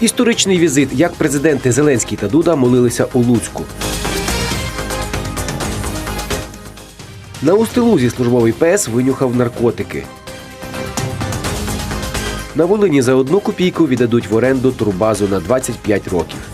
Історичний візит, як президенти Зеленський та Дуда молилися у Луцьку. На Устилузі службовий пес винюхав наркотики. На Волині за одну копійку віддадуть в оренду турбазу на 25 років.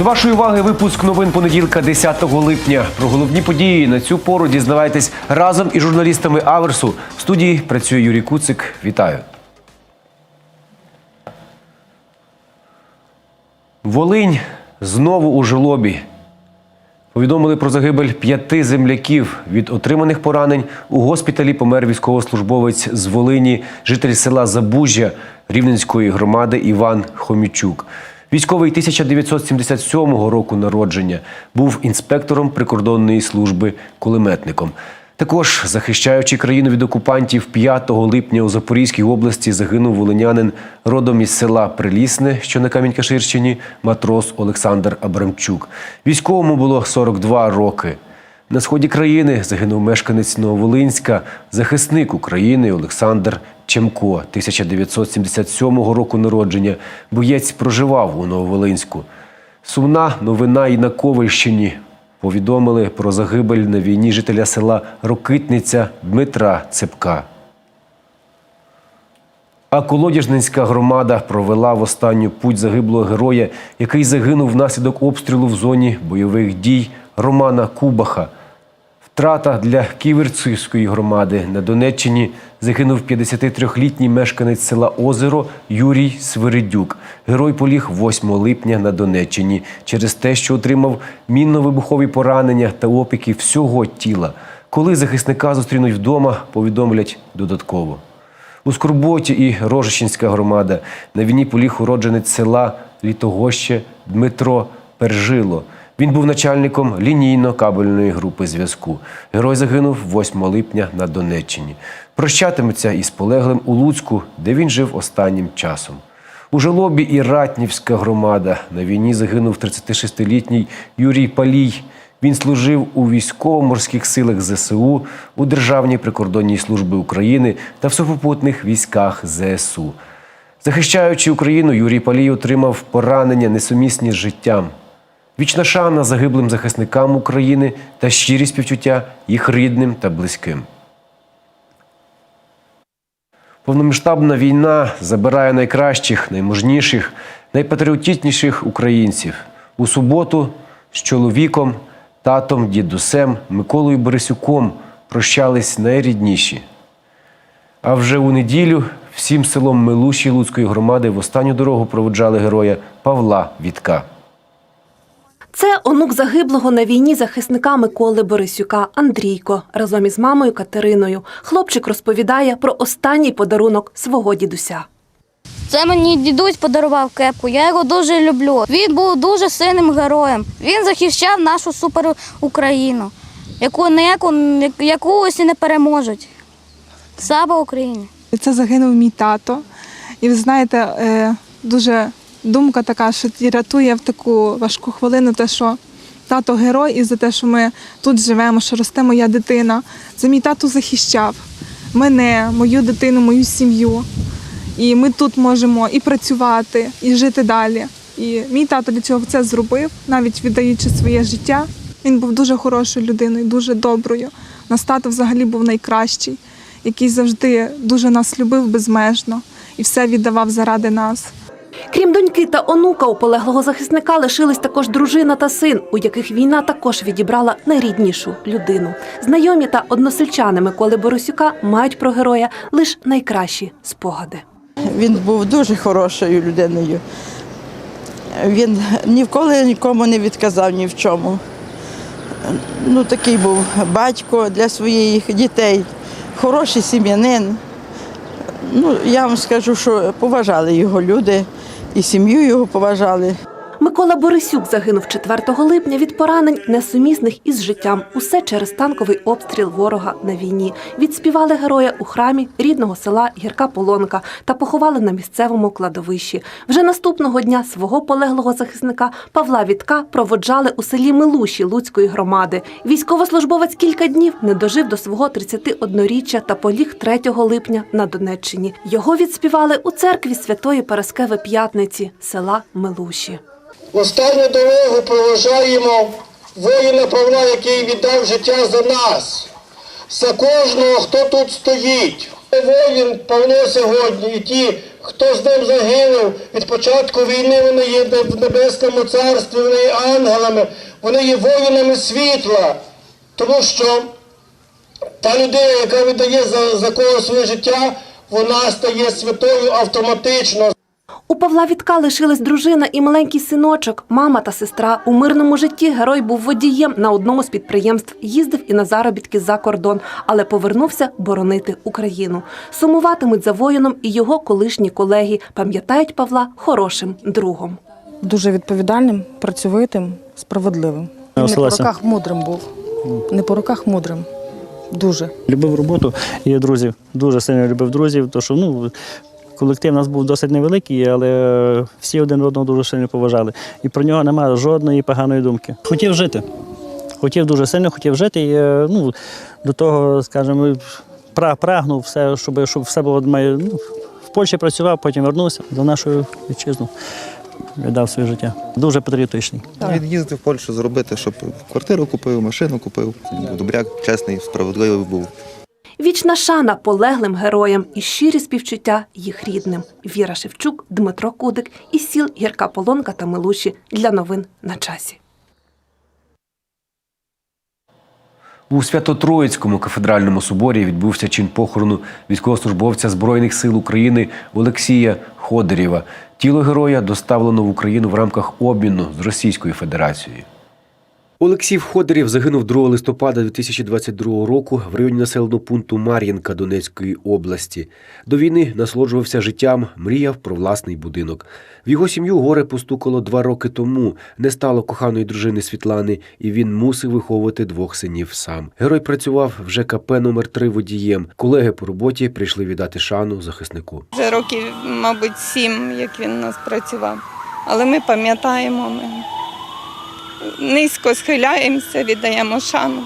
До вашої уваги випуск новин понеділка 10 липня. Про головні події на цю пору дізнавайтесь разом із журналістами Аверсу. В студії працює Юрій Куцик. Вітаю. Волинь знову у жолобі. Повідомили про загибель п'яти земляків. Від отриманих поранень у госпіталі помер військовослужбовець з Волині, житель села Забужжя Рівненської громади Іван Хомічук. Військовий 1977 року народження був інспектором прикордонної служби кулеметником. Також, захищаючи країну від окупантів, 5 липня у Запорізькій області загинув волинянин родом із села Прилісне, що на Камінь-Каширщині, матрос Олександр Абрамчук. Військовому було 42 роки. На сході країни загинув мешканець Нововолинська, захисник України Олександр Чемко, 1977 року народження. Боєць проживав у Нововолинську. Сумна новина і на Ковальщині. Повідомили про загибель на війні жителя села Рокитниця Дмитра Цепка. А Колодяжненська громада провела в останню путь загиблого героя, який загинув внаслідок обстрілу в зоні бойових дій Романа Кубаха. Втрата для Ківерцівської громади на Донеччині загинув 53-літній мешканець села Озеро Юрій Свиридюк. Герой поліг 8 липня на Донеччині через те, що отримав мінно-вибухові поранення та опіки всього тіла. Коли захисника зустрінуть вдома, повідомлять додатково. У Скорботі і Рожищенська громада на війні поліг уродженець села Літогоще Дмитро Пержило. Він був начальником лінійно-кабельної групи зв'язку. Герой загинув 8 липня на Донеччині. Прощатиметься із полеглим у Луцьку, де він жив останнім часом. У Жолобі і Ратнівська громада на війні загинув 36-літній Юрій Палій. Він служив у військово-морських силах ЗСУ, у Державній прикордонній службі України та в сухопутних військах ЗСУ. Захищаючи Україну, Юрій Палій отримав поранення несумісні з життям. Вічна шана загиблим захисникам України та щирі співчуття їх рідним та близьким. Повномасштабна війна забирає найкращих, найможніших, найпатріотичніших українців. У суботу з чоловіком, татом, дідусем, Миколою Борисюком прощались найрідніші. А вже у неділю всім селом Милуші Луцької громади в останню дорогу проводжали героя Павла Вітка. Це онук загиблого на війні захисника Миколи Борисюка Андрійко разом із мамою Катериною. Хлопчик розповідає про останній подарунок свого дідуся. Це мені дідусь подарував кепку. Я його дуже люблю. Він був дуже сильним героєм. Він захищав нашу супер Україну, яку ніяку яку ось і не переможуть. Слава Україні! Це загинув мій тато. І ви знаєте, е, дуже думка така, що рятує в таку важку хвилину, те, що тато герой, і за те, що ми тут живемо, що росте моя дитина. Це мій тато захищав мене, мою дитину, мою сім'ю. І ми тут можемо і працювати, і жити далі. І мій тато для цього це зробив, навіть віддаючи своє життя. Він був дуже хорошою людиною, дуже доброю. Наш тато взагалі був найкращий, який завжди дуже нас любив безмежно і все віддавав заради нас. Крім доньки та онука, у полеглого захисника лишились також дружина та син, у яких війна також відібрала найріднішу людину. Знайомі та односельчани Миколи Борисюка мають про героя лише найкращі спогади. Він був дуже хорошою людиною. Він ніколи нікому не відказав ні в чому. Ну, такий був батько для своїх дітей, хороший сім'янин. Ну, я вам скажу, що поважали його люди і сім'ю його поважали. Микола Борисюк загинув 4 липня від поранень, несумісних із життям. Усе через танковий обстріл ворога на війні. Відспівали героя у храмі рідного села Гірка Полонка та поховали на місцевому кладовищі. Вже наступного дня свого полеглого захисника Павла Вітка проводжали у селі Милуші Луцької громади. Військовослужбовець кілька днів не дожив до свого 31-річчя та поліг 3 липня на Донеччині. Його відспівали у церкві Святої Параскеви П'ятниці села Милуші. В останню дорогу проважаємо воїна Павла, який віддав життя за нас, за кожного, хто тут стоїть. Воїн Павло сьогодні і ті, хто з ним загинув від початку війни, вони є в небесному царстві, вони є ангелами, вони є воїнами світла, тому що та людина, яка віддає за, за когось своє життя, вона стає святою автоматично. У Павла Вітка лишились дружина і маленький синочок, мама та сестра. У мирному житті герой був водієм на одному з підприємств, їздив і на заробітки за кордон, але повернувся боронити Україну. Сумуватимуть за воїном і його колишні колеги. Пам'ятають Павла хорошим другом. дуже відповідальним, працьовитим, справедливим. Не по руках мудрим був. Не по руках мудрим. Дуже. Любив роботу і друзів. Дуже сильно любив друзів, тому що ну, колектив у нас був досить невеликий, але всі один одного дуже сильно поважали. І про нього немає жодної поганої думки. Хотів жити. Хотів дуже сильно, хотів жити. І, е, ну, до того, скажімо, пра- прагнув все, щоб, щоб все було. Ну, в Польщі працював, потім вернувся до нашої вітчизну. Віддав своє життя. Дуже патріотичний. Він їздив в Польщу зробити, щоб квартиру купив, машину купив. Добряк, чесний, справедливий був. Вічна шана полеглим героям і щирі співчуття їх рідним. Віра Шевчук, Дмитро Кудик із сіл Гірка Полонка та Милуші для новин на часі. У Свято-Троїцькому кафедральному соборі відбувся чин похорону військовослужбовця Збройних сил України Олексія Ходорєва. Тіло героя доставлено в Україну в рамках обміну з Російською Федерацією. Олексій Ходорєв загинув 2 листопада 2022 року в районі населеного пункту Мар'їнка Донецької області. До війни насолоджувався життям, мріяв про власний будинок. В його сім'ю горе постукало два роки тому. Не стало коханої дружини Світлани, і він мусив виховувати двох синів сам. Герой працював в ЖКП номер 3 водієм. Колеги по роботі прийшли віддати шану захиснику. Вже років, мабуть, сім, як він у нас працював. Але ми пам'ятаємо, ми низько схиляємося, віддаємо шану.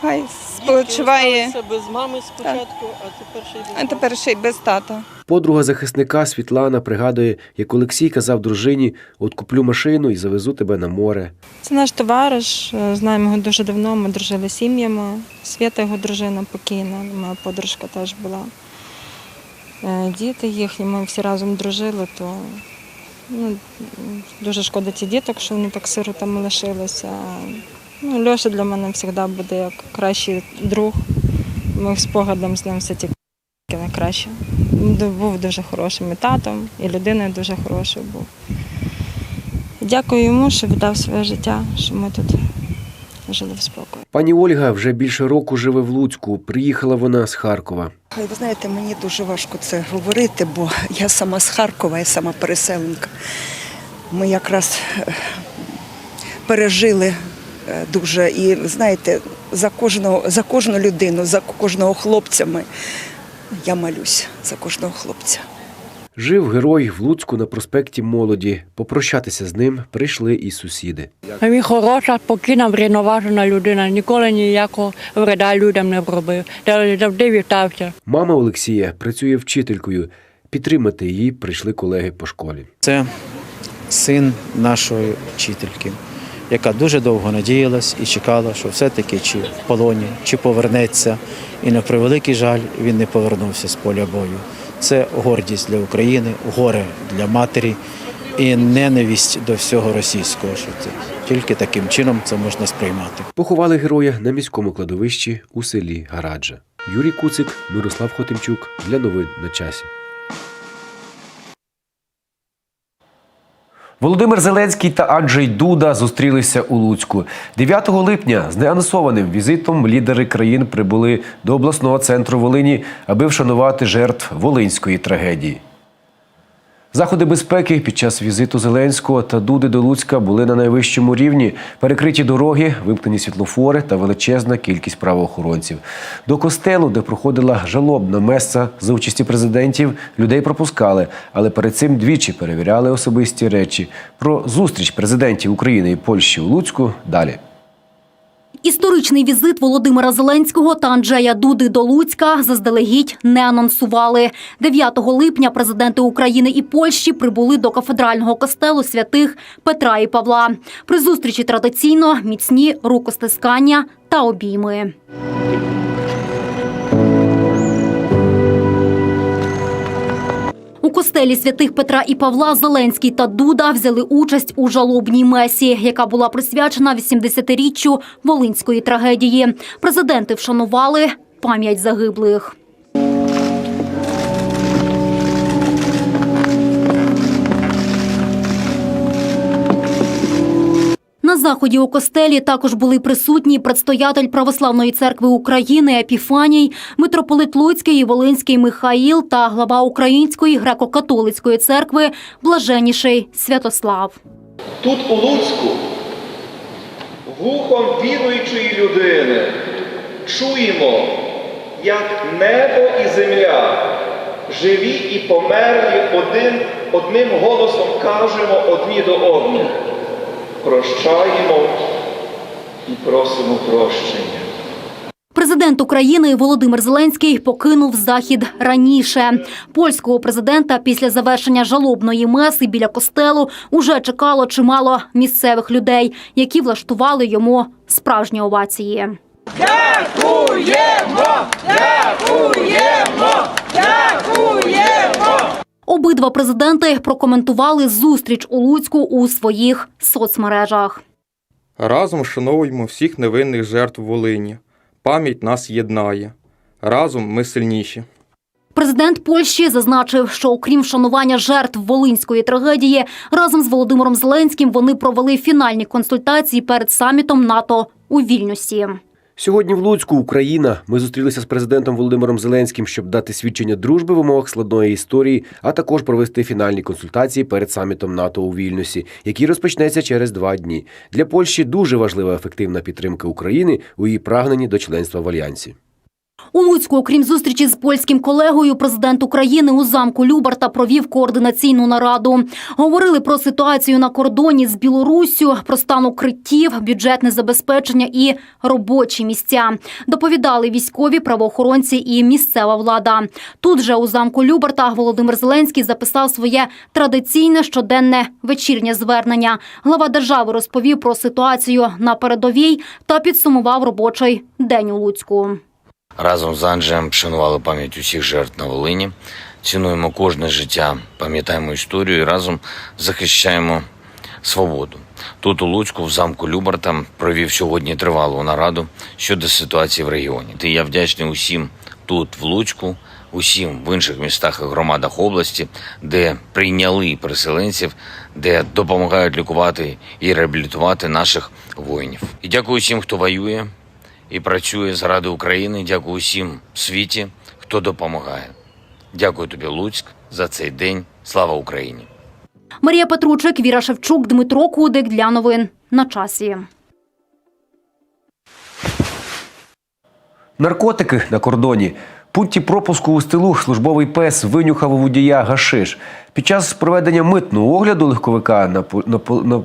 Хай спочиває, без мами спочатку, а тепер ще й без а тепер ще й без тата. Подруга захисника Світлана пригадує, як Олексій казав дружині: от куплю машину і завезу тебе на море. Це наш товариш, е, знаємо його дуже давно, ми дружили сім'ями. Свята його дружина покійна, моя подружка теж була. Е, Діти їхні, ми всі разом дружили, то ну, дуже шкода ці діток, що вони так сиротами лишилися. Ну, Льоша для мене завжди буде як кращий друг. Моїх спогадом з ним все тільки найкраще. Був дуже хорошим і татом, і людиною дуже хорошою був. Дякую йому, що віддав своє життя, що ми тут жили в спокої. Пані Ольга вже більше року живе в Луцьку. Приїхала вона з Харкова. Ви знаєте, мені дуже важко це говорити, бо я сама з Харкова, я сама переселенка. Ми якраз е, пережили е, дуже. І знаєте, за кожного, за кожну людину, за кожного хлопця ми, я молюсь за кожного хлопця. Жив герой в Луцьку на проспекті Молоді. Попрощатися з ним прийшли і сусіди. Він хороша, спокійна, врівноважена людина, ніколи ніякого вреда людям не робив. Завжди вітався. Мама Олексія працює вчителькою. Підтримати її прийшли колеги по школі. Це син нашої вчительки, яка дуже довго надіялась і чекала, що все-таки чи в полоні, чи повернеться. І на превеликий жаль, він не повернувся з поля бою. Це гордість для України, горе для матері і ненависть до всього російського. Що це тільки таким чином це можна сприймати. Поховали героя на міському кладовищі у селі Гараджа. Юрій Куцик, Мирослав Хотимчук для новин на часі. Володимир Зеленський та Анджей Дуда зустрілися у Луцьку. 9 липня з неанонсованим візитом лідери країн прибули до обласного центру Волині, аби вшанувати жертв волинської трагедії. Заходи безпеки під час візиту Зеленського та Дуди до Луцька були на найвищому рівні. Перекриті дороги, вимкнені світлофори та величезна кількість правоохоронців. До костелу, де проходила жалобна меса за участі президентів, людей пропускали, але перед цим двічі перевіряли особисті речі. Про зустріч президентів України і Польщі у Луцьку далі. Історичний візит Володимира Зеленського та Анджея Дуди до Луцька заздалегідь не анонсували. 9 липня президенти України і Польщі прибули до кафедрального костелу святих Петра і Павла. При зустрічі традиційно міцні рукостискання та обійми. Костелі святих Петра і Павла Зеленський та Дуда взяли участь у жалобній месі, яка була присвячена 80-річчю волинської трагедії. Президенти вшанували пам'ять загиблих. Заході у костелі також були присутні предстоятель Православної церкви України Епіфаній, митрополит Луцький і Волинський Михаїл та глава Української греко-католицької церкви Блаженніший Святослав. Тут у Луцьку, вухом віруючої людини, чуємо, як небо і земля, живі і померлі один, одним голосом кажемо одні до одних. Прощаємо і просимо прощення. Президент України Володимир Зеленський покинув захід раніше. Польського президента після завершення жалобної меси біля костелу уже чекало чимало місцевих людей, які влаштували йому справжні овації. Дякуємо! Дякуємо! Дякуємо! Обидва президенти прокоментували зустріч у Луцьку у своїх соцмережах. Разом вшановуємо всіх невинних жертв Волині. Пам'ять нас єднає. Разом ми сильніші. Президент Польщі зазначив, що окрім вшанування жертв волинської трагедії, разом з Володимиром Зеленським вони провели фінальні консультації перед самітом НАТО у Вільнюсі. Сьогодні в Луцьку, Україна. Ми зустрілися з президентом Володимиром Зеленським, щоб дати свідчення дружби в умовах складної історії, а також провести фінальні консультації перед самітом НАТО у Вільнюсі, який розпочнеться через два дні. Для Польщі дуже важлива ефективна підтримка України у її прагненні до членства в альянсі. У Луцьку, окрім зустрічі з польським колегою, президент України у замку Любарта провів координаційну нараду. Говорили про ситуацію на кордоні з Білоруссю, про стан укриттів, бюджетне забезпечення і робочі місця. Доповідали військові, правоохоронці і місцева влада. Тут же у замку Любарта Володимир Зеленський записав своє традиційне щоденне вечірнє звернення. Глава держави розповів про ситуацію на передовій та підсумував робочий день у Луцьку. Разом з Анджеєм вшанували пам'ять усіх жертв на Волині. Цінуємо кожне життя, пам'ятаємо історію і разом захищаємо свободу. Тут у Луцьку, в замку Любарта, провів сьогодні тривалу нараду щодо ситуації в регіоні. Ти я вдячний усім тут, в Луцьку, усім в інших містах і громадах області, де прийняли переселенців, де допомагають лікувати і реабілітувати наших воїнів. І дякую всім, хто воює і працює заради України. Дякую усім в світі, хто допомагає. Дякую тобі, Луцьк, за цей день. Слава Україні! Марія Петручик, Віра Шевчук, Дмитро Кудик для новин на часі. Наркотики на кордоні. Пункті пропуску у стилу службовий пес винюхав у водія гашиш. Під час проведення митного огляду легковика на, на, на,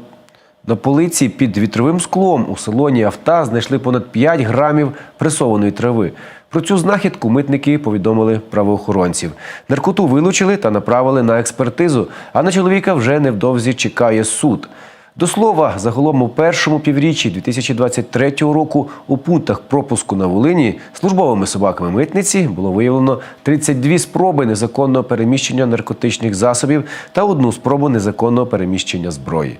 на полиці під вітровим склом у салоні авто знайшли понад 5 грамів пресованої трави. Про цю знахідку митники повідомили правоохоронців. Наркоту вилучили та направили на експертизу, а на чоловіка вже невдовзі чекає суд. До слова, загалом у першому півріччі 2023 року у пунктах пропуску на Волині службовими собаками митниці було виявлено 32 спроби незаконного переміщення наркотичних засобів та одну спробу незаконного переміщення зброї.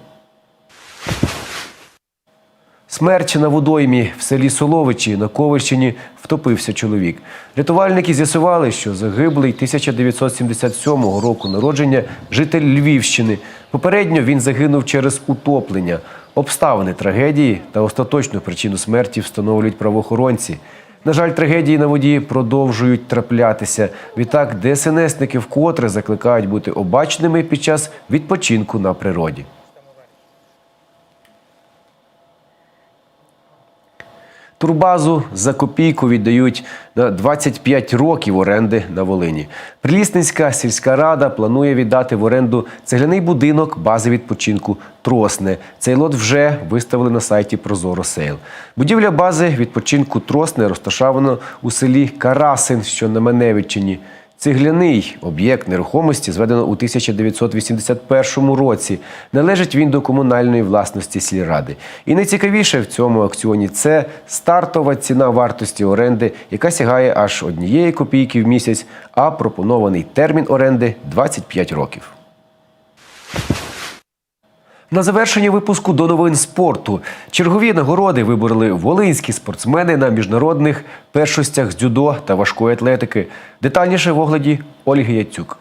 Смерть на водоймі в селі Соловичі на Ковальщині втопився чоловік. Рятувальники з'ясували, що загиблий 1977 року народження житель Львівщини. Попередньо він загинув через утоплення. Обставини трагедії та остаточну причину смерті встановлюють правоохоронці. На жаль, трагедії на воді продовжують траплятися. Відтак, ДСНСники вкотре закликають бути обачними під час відпочинку на природі. Турбазу за копійку віддають на 25 років оренди на Волині. Прилісницька сільська рада планує віддати в оренду цегляний будинок бази відпочинку Тросне. Цей лот вже виставили на сайті Прозоро Сейл. Будівля бази відпочинку Тросне розташована у селі Карасин, що на Меневиччині. Цегляний об'єкт нерухомості зведено у 1981 році. Належить він до комунальної власності сільради. І найцікавіше в цьому акціоні це стартова ціна вартості оренди, яка сягає аж однієї копійки в місяць, а пропонований термін оренди 25 років. На завершення випуску до новин спорту. Чергові нагороди вибороли волинські спортсмени на міжнародних першостях з дзюдо та важкої атлетики. Детальніше в огляді Ольги Яцюк.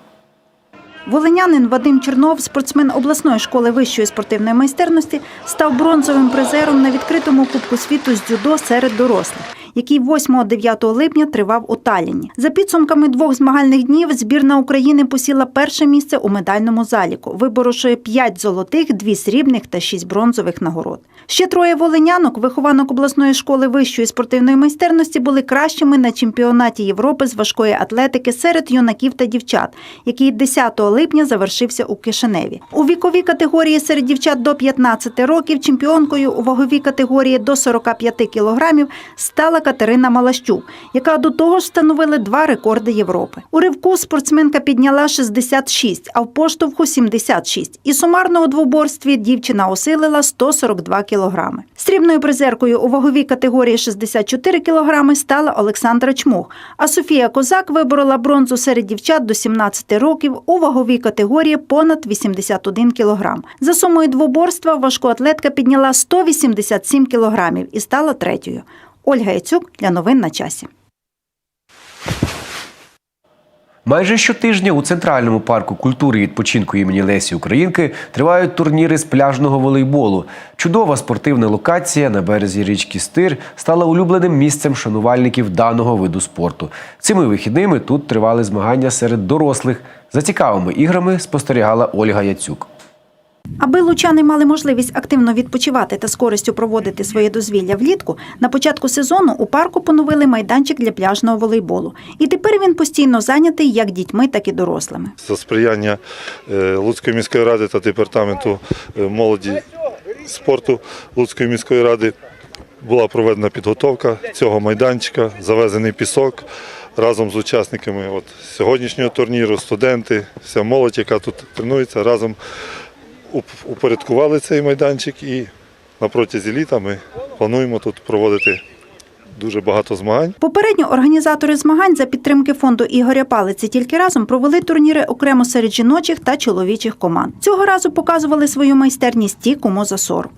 Волинянин Вадим Чернов, спортсмен обласної школи вищої спортивної майстерності, став бронзовим призером на відкритому Кубку світу з дзюдо серед дорослих, який 8-9 липня тривав у Талліні. За підсумками двох змагальних днів збірна України посіла перше місце у медальному заліку, виборовши 5 золотих, 2 срібних та 6 бронзових нагород. Ще троє волинянок, вихованок обласної школи вищої спортивної майстерності, були кращими на чемпіонаті Європи з важкої атлетики серед юнаків та дівчат, який 10 липня завершився у Кишиневі. У віковій категорії серед дівчат до 15 років чемпіонкою у ваговій категорії до 45 кілограмів стала Катерина Малащук, яка до того ж встановила два рекорди Європи. У ривку спортсменка підняла 66, а в поштовху 76. І сумарно у двоборстві дівчина осилила 142 кілограми. Срібною призеркою у ваговій категорії 64 кілограми стала Олександра Чмух, а Софія Козак виборола бронзу серед дівчат до 17 років у ваговій категорії понад 81 кілограм. За сумою двоборства важкоатлетка підняла 187 кілограмів і стала третьою. Ольга Яцюк для новин на часі. Майже щотижня у центральному парку культури і відпочинку імені Лесі Українки тривають турніри з пляжного волейболу. Чудова спортивна локація на березі річки Стир стала улюбленим місцем шанувальників даного виду спорту. Цими вихідними тут тривали змагання серед дорослих. За цікавими іграми спостерігала Ольга Яцюк. Аби лучани мали можливість активно відпочивати та з користю проводити своє дозвілля влітку, на початку сезону у парку поновили майданчик для пляжного волейболу. І тепер він постійно зайнятий як дітьми, так і дорослими. За сприяння е, Луцької міської ради та департаменту е, молоді спорту Луцької міської ради була проведена підготовка цього майданчика, завезений пісок разом з учасниками от, сьогоднішнього турніру, студенти, вся молодь, яка тут тренується, разом упорядкували цей майданчик і на протязі літа ми плануємо тут проводити дуже багато змагань. Попередньо організатори змагань за підтримки фонду Ігоря Палиці тільки разом провели турніри окремо серед жіночих та чоловічих команд. Цього разу показували свою майстерність ті, кому за 40.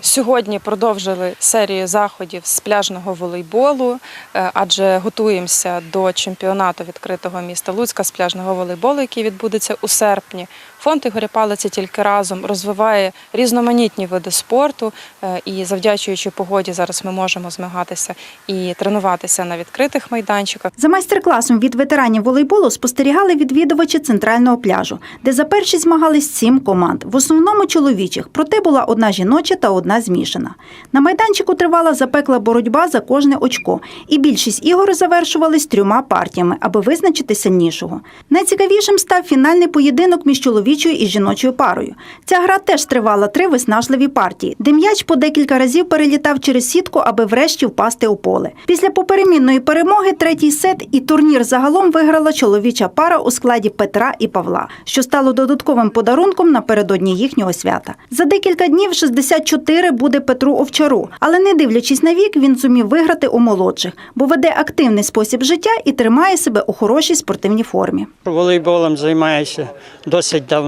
Сьогодні продовжили серію заходів з пляжного волейболу, е, адже готуємося до чемпіонату відкритого міста Луцька з пляжного волейболу, який відбудеться у серпні. Фонд Ігоря Палиці тільки разом розвиває різноманітні види спорту, е, і завдячуючи погоді, зараз ми можемо змагатися і тренуватися на відкритих майданчиках. За майстер-класом від ветеранів волейболу спостерігали відвідувачі центрального пляжу, де за перші змагались сім команд, в основному чоловічих, проте була одна жіноча та одна змішана. На майданчику тривала запекла боротьба за кожне очко, і більшість ігор завершувались трьома партіями, аби визначити сильнішого. Найцікавішим став фінальний поєдинок між чоловічою і жіночою парою. Ця гра теж тривала три виснажливі партії, де м'яч по декілька разів перелітав через сітку, аби врешті впасти у поле. Після поперемінної перемоги третій сет і турнір загалом виграла чоловіча пара у складі Петра і Павла, що стало додатковим подарунком напередодні їхнього свята. За декілька днів 64 буде Петру Овчару, але не дивлячись на вік, він зумів виграти у молодших, бо веде активний спосіб життя і тримає себе у хорошій спортивній формі. Волейболом займаюся досить давно,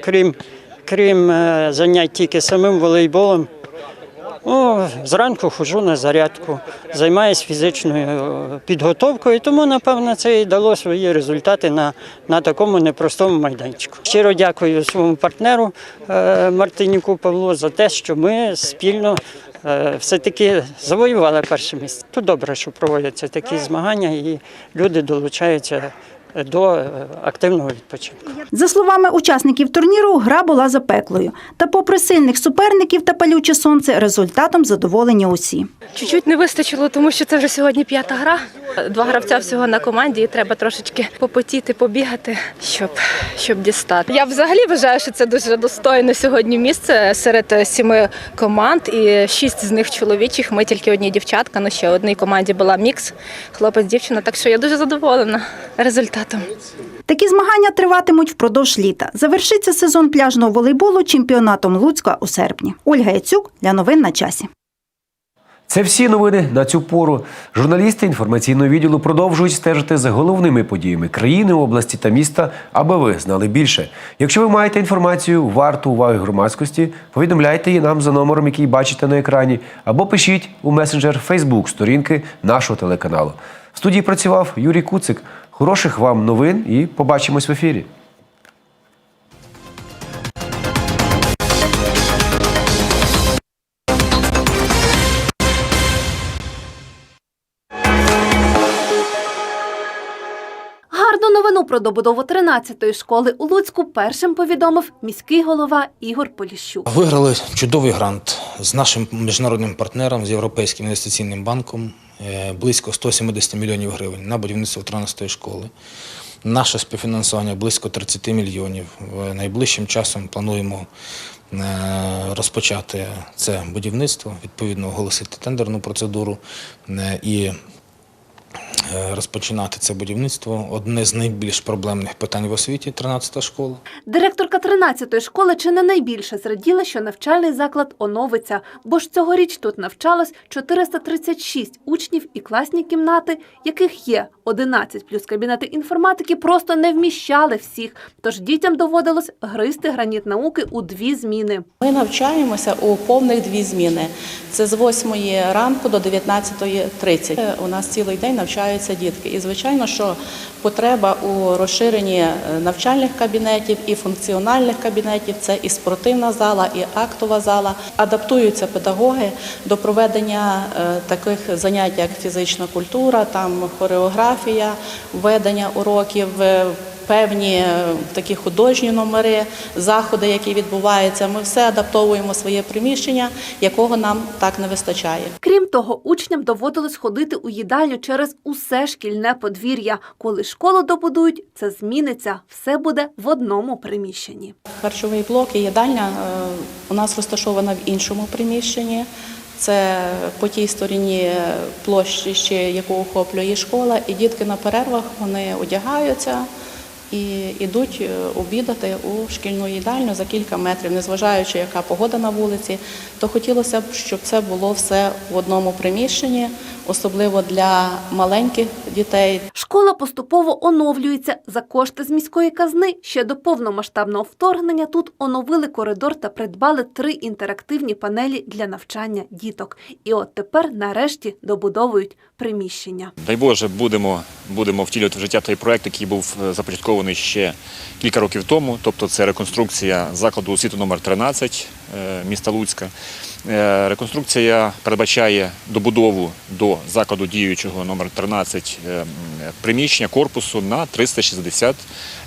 крім, крім е, занять тільки самим волейболом. О, зранку ходжу на зарядку, займаюся фізичною е, підготовкою, тому, напевно, це і дало свої результати на, на такому непростому майданчику. Щиро дякую своєму партнеру е, Мартинюку Павлу за те, що ми спільно все-таки завоювали перше місце. Тут добре, що проводяться такі змагання і люди долучаються до е, активного відпочинку. За словами учасників турніру, гра була запеклою. Та попри сильних суперників та палюче сонце, результатом задоволені усі. Чуть-чуть не вистачило, тому що це вже сьогодні п'ята гра. Два гравця всього на команді, і треба трошечки попотіти, побігати, щоб, щоб дістати. Я взагалі вважаю, що це дуже достойне сьогодні місце серед сіми команд, і шість з них чоловічих. Ми тільки одні дівчатка. Ну ще одній команді була мікс, хлопець, дівчина. Так що я дуже задоволена результатом. Такі змагання триватимуть впродовж літа. Завершиться сезон пляжного волейболу чемпіонатом Луцька у серпні. Ольга Яцюк для новин на часі. Це всі новини на цю пору. Журналісти інформаційного відділу продовжують стежити за головними подіями країни, області та міста, аби ви знали більше. Якщо ви маєте інформацію, варту уваги громадськості, повідомляйте її нам за номером, який бачите на екрані, або пишіть у месенджер Facebook сторінки нашого телеканалу. В студії працював Юрій Куцик. Хороших вам новин і побачимось в ефірі. Про добудову 13-ї школи у Луцьку першим повідомив міський голова Ігор Поліщук. Виграли чудовий грант з нашим міжнародним партнером, з Європейським інвестиційним банком, е, близько 170 мільйонів гривень на будівництво 13-ї школи. Наше співфінансування близько 30 мільйонів. Найближчим часом плануємо е, розпочати це будівництво, відповідно оголосити тендерну процедуру е, і розпочинати це будівництво. Одне з найбільш проблемних питань в освіті 13-та школа. Директорка 13-ї школи чи не найбільше зраділа, що навчальний заклад оновиться, бо ж цьогоріч тут навчалось 436 учнів і класні кімнати, яких є 11 плюс кабінети інформатики, просто не вміщали всіх. Тож дітям доводилось гризти граніт науки у дві зміни. Ми навчаємося у повних дві зміни. Це з 8 ранку до 19.30. У нас цілий день навчаються дітки. І звичайно, що потреба у розширенні е, навчальних кабінетів і функціональних кабінетів це і спортивна зала, і актова зала. Адаптуються педагоги до проведення е, таких занять, як фізична культура, там хореографія, введення уроків. Е, Певні е, такі художні номери, заходи, які відбуваються, ми все адаптовуємо своє приміщення, якого нам так не вистачає. Крім того, учням доводилось ходити у їдальню через усе шкільне подвір'я. Коли школу добудують, це зміниться. Все буде в одному приміщенні. Харчовий блок і їдальня е, у нас розташована в іншому приміщенні. Це по тій стороні площі, яку охоплює школа, і дітки на перервах вони одягаються і йдуть е, обідати у шкільну їдальню за кілька метрів, незважаючи, яка погода на вулиці, то хотілося б, щоб це було все в одному приміщенні, особливо для маленьких дітей. Школа поступово оновлюється за кошти з міської казни. Ще до повномасштабного вторгнення тут оновили коридор та придбали три інтерактивні панелі для навчання діток. І от тепер нарешті добудовують приміщення. Дай Боже, будемо, будемо втілювати в життя той проект, який був е, започаткований ще кілька років тому. Тобто це реконструкція закладу освіти номер 13 е, міста Луцька. Е, Реконструкція передбачає добудову до закладу діючого номер 13 е, приміщення корпусу на 360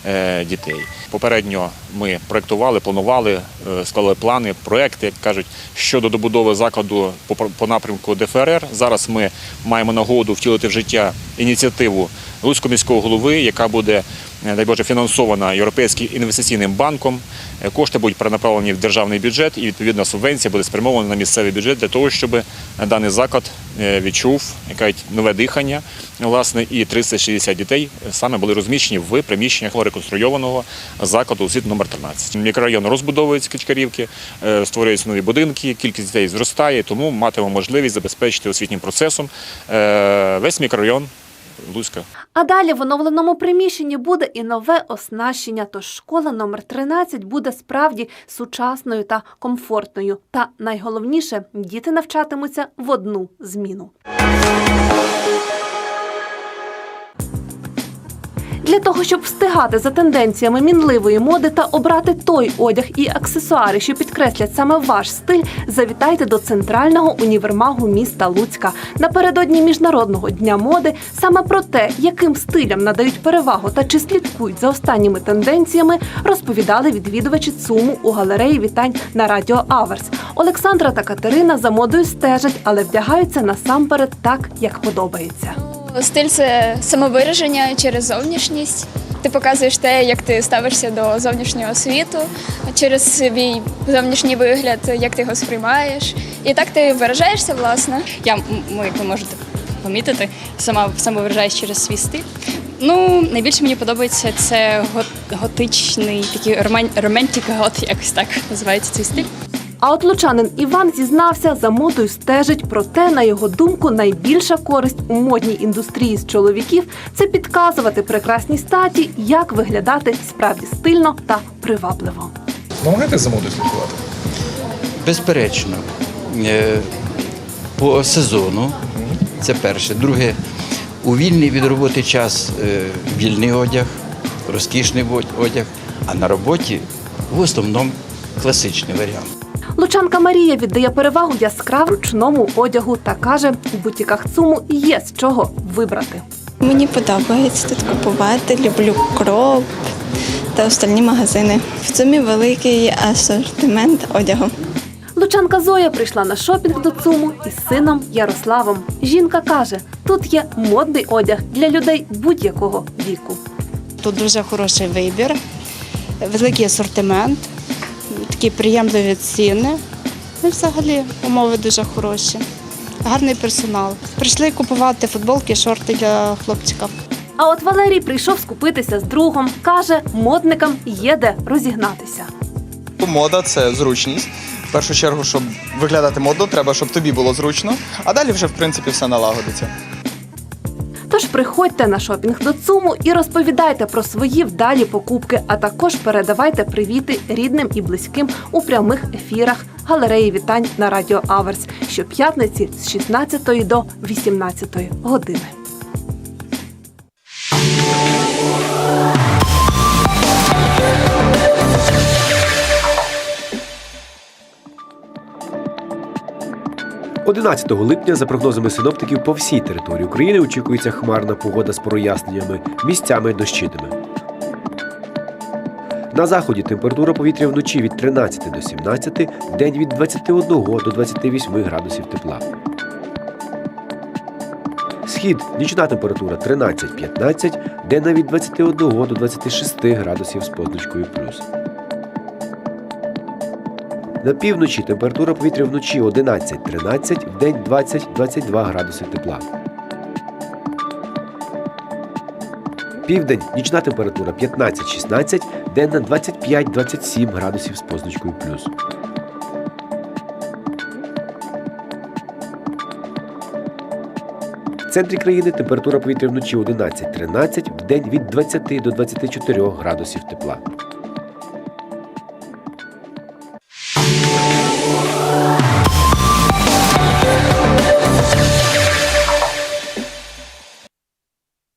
е, дітей. Попередньо ми проєктували, планували, склали плани, проекти, як кажуть, щодо добудови закладу по, напрямку ДФРР. Зараз ми маємо нагоду втілити в життя ініціативу Луцького міського голови, яка буде, дай Боже, фінансована Європейським інвестиційним банком. Е, Кошти будуть перенаправлені в державний бюджет, і відповідна субвенція буде спрямована на місцевий бюджет для того, щоб даний заклад е, відчув яке нове дихання. Власне, і 360 дітей саме були розміщені в приміщеннях реконструйованого закладу освіти номер 13. Мікрорайон розбудовується Кичкарівки, е, створюються нові будинки, кількість дітей зростає, тому матимемо можливість забезпечити освітнім процесом е, весь мікрорайон Луцька. А далі в оновленому приміщенні буде і нове оснащення. Тож школа номер 13 буде справді сучасною та комфортною. Та найголовніше діти навчатимуться в одну зміну. Для того, щоб встигати за тенденціями мінливої моди та обрати той одяг і аксесуари, що підкреслять саме ваш стиль, завітайте до центрального універмагу міста Луцька. Напередодні міжнародного дня моди саме про те, яким стилям надають перевагу та чи слідкують за останніми тенденціями, розповідали відвідувачі ЦУМу у галереї вітань на радіо Аверс. Олександра та Катерина за модою стежать, але вдягаються насамперед так, як подобається. Стиль це самовираження через зовнішність. Ти показуєш те, як ти ставишся до зовнішнього світу, через свій зовнішній вигляд, як ти його сприймаєш. І так ти виражаєшся, власне. Я, ну, як ви можете помітити, сама самовиражаюсь через свій стиль. Ну, найбільше мені подобається це готичний, такий романтик гот, якось так називається цей стиль. А от лучанин Іван зізнався, за модою стежить, проте, на його думку, найбільша користь у модній індустрії з чоловіків це підказувати прекрасній статі, як виглядати справді стильно та привабливо. Намагаєтесь за модою слідкувати? Безперечно, Е, по сезону це перше. Друге, у вільний від роботи час е, вільний одяг, розкішний одяг, а на роботі в основному класичний варіант. Лучанка Марія віддає перевагу яскрав ручному одягу та каже, у бутіках ЦУМу є з чого вибрати. Мені подобається тут купувати, люблю кроп та остальні магазини. В цумі великий асортимент одягу. Лучанка Зоя прийшла на шопінг до ЦУМу із сином Ярославом. Жінка каже, тут є модний одяг для людей будь-якого віку. Тут дуже хороший вибір, великий асортимент, такі приємливі ціни. Ну, і взагалі умови дуже хороші. Гарний персонал. Прийшли купувати футболки, шорти для хлопчика. А от Валерій прийшов скупитися з другом. каже, модникам є де розігнатися. Мода це зручність. В першу чергу, щоб виглядати модно, треба, щоб тобі було зручно, а далі вже в принципі все налагодиться. Тож приходьте на шопінг до ЦУМу і розповідайте про свої вдалі покупки, а також передавайте привіти рідним і близьким у прямих ефірах галереї вітань на радіо Аверс щоп'ятниці з 16 до 18 години. – 11 липня, за прогнозами синоптиків, по всій території України очікується хмарна погода з проясненнями, місцями дощитиме. На заході температура повітря вночі від 13 до 17, день від 21 до 28 градусів тепла. Схід нічна температура 13-15, денна від 21 до 26 градусів з позначкою плюс. На півночі температура повітря вночі 11-13, вдень 20-22 градуси тепла. Південь нічна температура 15-16, денна 25-27 градусів з позначкою плюс. В центрі країни температура повітря вночі 11-13, вдень від 20 до 24 градусів тепла.